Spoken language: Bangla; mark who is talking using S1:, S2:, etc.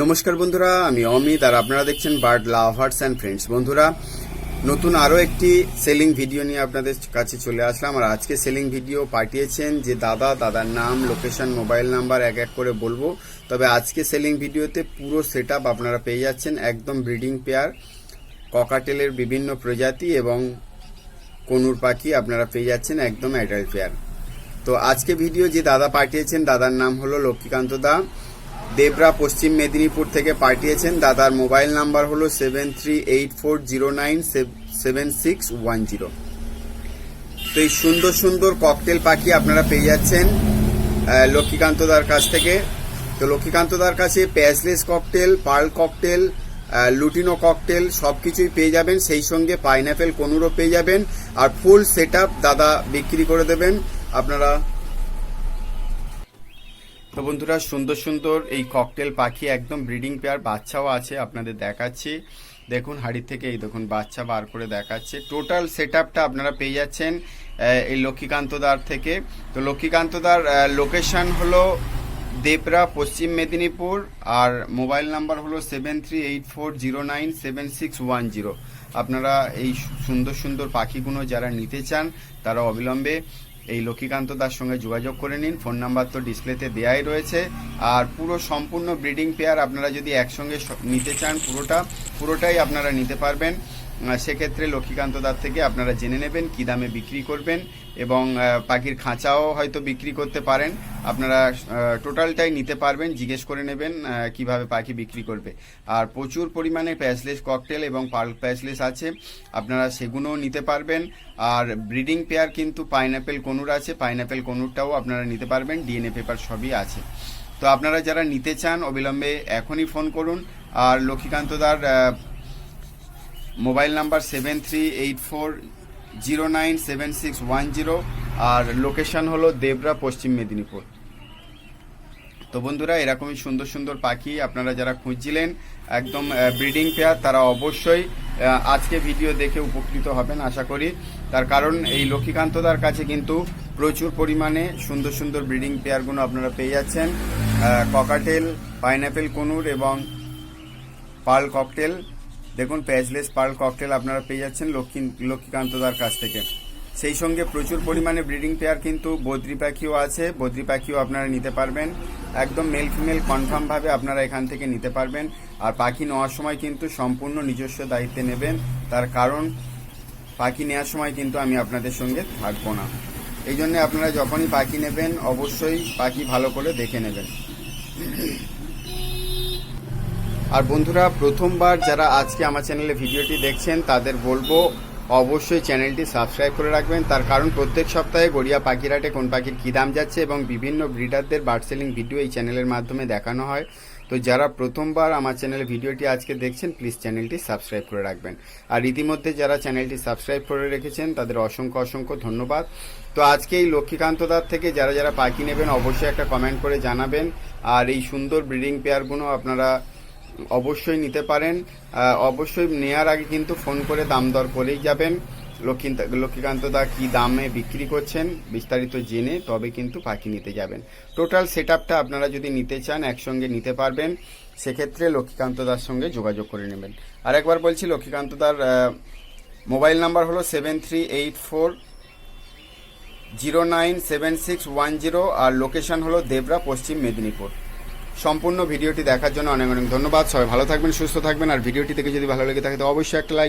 S1: নমস্কার বন্ধুরা, আমি অমিত আর আপনারা দেখছেন বার্ড লাভার্স অ্যান্ড ফ্রেন্ডস। বন্ধুরা, নতুন আরও একটি সেলিং ভিডিও নিয়ে আপনাদের কাছে চলে আসলাম। আর আজকে সেলিং ভিডিও পাঠিয়েছেন যে দাদা, দাদার নাম, লোকেশন, মোবাইল নাম্বার এক এক করে বলব। তবে আজকে সেলিং ভিডিওতে পুরো সেট আপনারা পেয়ে যাচ্ছেন, একদম ব্রিডিং পেয়ার, ককাটেলের বিভিন্ন প্রজাতি এবং কনুর পাখি আপনারা পেয়ে যাচ্ছেন, একদম অ্যাডাল্ট পেয়ার। তো আজকে ভিডিও যে দাদা পাঠিয়েছেন, দাদার নাম হলো লক্ষ্মীকান্ত দা। দেবরা পশ্চিম মেদিনীপুর থেকে পাঠিয়েছেন। দাদার মোবাইল নাম্বার হলো seven three eight four zero nine seven six one zero তো এই সুন্দর সুন্দর ককটেল পাখি আপনারা পেয়ে যাচ্ছেন লক্ষ্মীকান্ত দার কাছ থেকে। তো লক্ষ্মীকান্ত দার কাছে প্যাসলেস cockatiel pearl cockatiel lutino cockatiel সব কিছুই পেয়ে যাবেন। সেই সঙ্গে পাইনাপেল কনুরও পেয়ে যাবেন। আর ফুল সেট দাদা বিক্রি করে দেবেন। আপনারা তো বন্ধুরা, সুন্দর সুন্দর এই ককটেল পাখি, একদম ব্রিডিং পেয়ার বাচ্চাও আছে, আপনাদের দেখাচ্ছি। দেখুন হাড়ি থেকে এই দেখুন, বাচ্চা বার করে দেখাচ্ছে। টোটাল সেট আপনারা পেয়ে যাচ্ছেন এই লক্ষ্মীকান্ত দার থেকে। তো লক্ষ্মীকান্ত দার লোকেশন হলো দেবরা, পশ্চিম মেদিনীপুর, আর মোবাইল নাম্বার হলো seven three eight four zero nine seven six one zero আপনারা এই সুন্দর সুন্দর পাখিগুলো যারা নিতে চান, তারা অবিলম্বে এই লক্ষ্মীকান্ত দার সঙ্গে যোগাযোগ করে নিন। ফোন নাম্বার তো ডিসপ্লেতে দেয়াই রয়েছে। আর পুরো সম্পূর্ণ ব্রিডিং পেয়ার আপনারা যদি একসঙ্গে নিতে চান, পুরোটা, পুরোটাই আপনারা নিতে পারবেন। সেক্ষেত্রে লক্ষ্মীকান্ত দার থেকে আপনারা জেনে নেবেন কী দামে বিক্রি করবেন এবং পাখির খাঁচাও হয়তো বিক্রি করতে পারেন। আপনারা টোটালটাই নিতে পারবেন, জিজ্ঞেস করে নেবেন কীভাবে পাখি বিক্রি করবে। আর প্রচুর পরিমাণে প্যাসলেস ককটেল এবং পার্ল প্যাসলেস আছে, আপনারা সেগুলোও নিতে পারবেন। আর ব্রিডিং পেয়ার কিন্তু পাইনাপেল কনুর আছে, পাইনাপেল কনুরটাও আপনারা নিতে পারবেন, ডিএনএ পেপার সবই আছে। তো আপনারা যারা নিতে চান, অবিলম্বে এখনই ফোন করুন। আর লক্ষ্মীকান্ত দার mobile number seven three eight four zero nine seven six one zero আর লোকেশন হলো দেবরা, পশ্চিম মেদিনীপুর। তো বন্ধুরা, এরকমই সুন্দর সুন্দর পাখি আপনারা যারা খুঁজছিলেন, একদম ব্রিডিং পেয়ার, তারা অবশ্যই আজকে ভিডিও দেখে উপকৃত হবেন আশা করি। তার কারণ, এই লক্ষ্মীকান্তদার কাছে কিন্তু প্রচুর পরিমাণে সুন্দর সুন্দর ব্রিডিং পেয়ারগুলো আপনারা পেয়ে যাচ্ছেন। ককাটেল পাইনাপেল কনুর এবং পার্ল ককটেল দেখুন প্যাজলেস পার্ল ককটেল আপনারা পেয়ে যাচ্ছেন লক্ষ্মী লক্ষ্মীকান্তদার কাছ থেকে। সেই সঙ্গে প্রচুর পরিমাণে ব্রিডিং পেয়ার কিন্তু বদ্রি পাখিও আছে। বদ্রি পাখিও আপনারা নিতে পারবেন। একদম মেল ফিমেল কনফার্মভাবে আপনারা এখান থেকে নিতে পারবেন। আর পাখি নেওয়ার সময় কিন্তু সম্পূর্ণ নিজস্ব দায়িত্বে নেবেন। তার কারণ, পাখি নেওয়ার সময় কিন্তু আমি আপনাদের সঙ্গে থাকব না। এই জন্য আপনারা যখনই পাখি নেবেন, অবশ্যই পাখি ভালো করে দেখে নেবেন। আর বন্ধুরা, প্রথমবার যারা আজকে আমার চ্যানেলে ভিডিওটি দেখছেন, তাদের বলব অবশ্যই চ্যানেলটি সাবস্ক্রাইব করে রাখবেন। তার কারণ, প্রত্যেক সপ্তাহে গড়িয়া পাখিরহাটে কোন পাখির কী দাম যাচ্ছে এবং বিভিন্ন ব্রিডারদের বার্ড সেলিং ভিডিও এই চ্যানেলের মাধ্যমে দেখানো হয়। তো যারা প্রথমবার আমার চ্যানেলে ভিডিওটি আজকে দেখছেন প্লিজ চ্যানেলটি সাবস্ক্রাইব করে রাখবেন। আর ইতিমধ্যে যারা চ্যানেলটি সাবস্ক্রাইব করে রেখেছেন, তাদের অসংখ্য অসংখ্য ধন্যবাদ। তো আজকে এই লক্ষ্মীকান্ত দার থেকে যারা যারা পাখি নেবেন, অবশ্যই একটা কমেন্ট করে জানাবেন। আর এই সুন্দর ব্রিডিং পেয়ারগুলো আপনারা অবশ্যই নিতে পারেন। অবশ্যই নেওয়ার আগে কিন্তু ফোন করে দাম দর করেই যাবেন। লক্ষ্মী লক্ষ্মীকান্ত দা কী দামে বিক্রি করছেন বিস্তারিত জেনে তবে কিন্তু পাখি নিতে যাবেন। টোটাল সেট আপনারা যদি নিতে চান, একসঙ্গে নিতে পারবেন। সেক্ষেত্রে লক্ষ্মীকান্ত দার সঙ্গে যোগাযোগ করে নেবেন। আর একবার বলছি, লক্ষ্মীকান্ত দার মোবাইল নাম্বার হলো seven three eight four zero nine seven six one zero আর লোকেশন হলো দেবরা পশ্চিম মেদিনীপুর। সম্পূর্ণ ভিডিওটি দেখার জন্য অনেক অনেক ধন্যবাদ। সবাই ভালো থাকবেন, সুস্থ থাকবেন। আর ভিডিওটি থেকে যদি ভালো লেগে থাকে, তো অবশ্যই একটা লাইক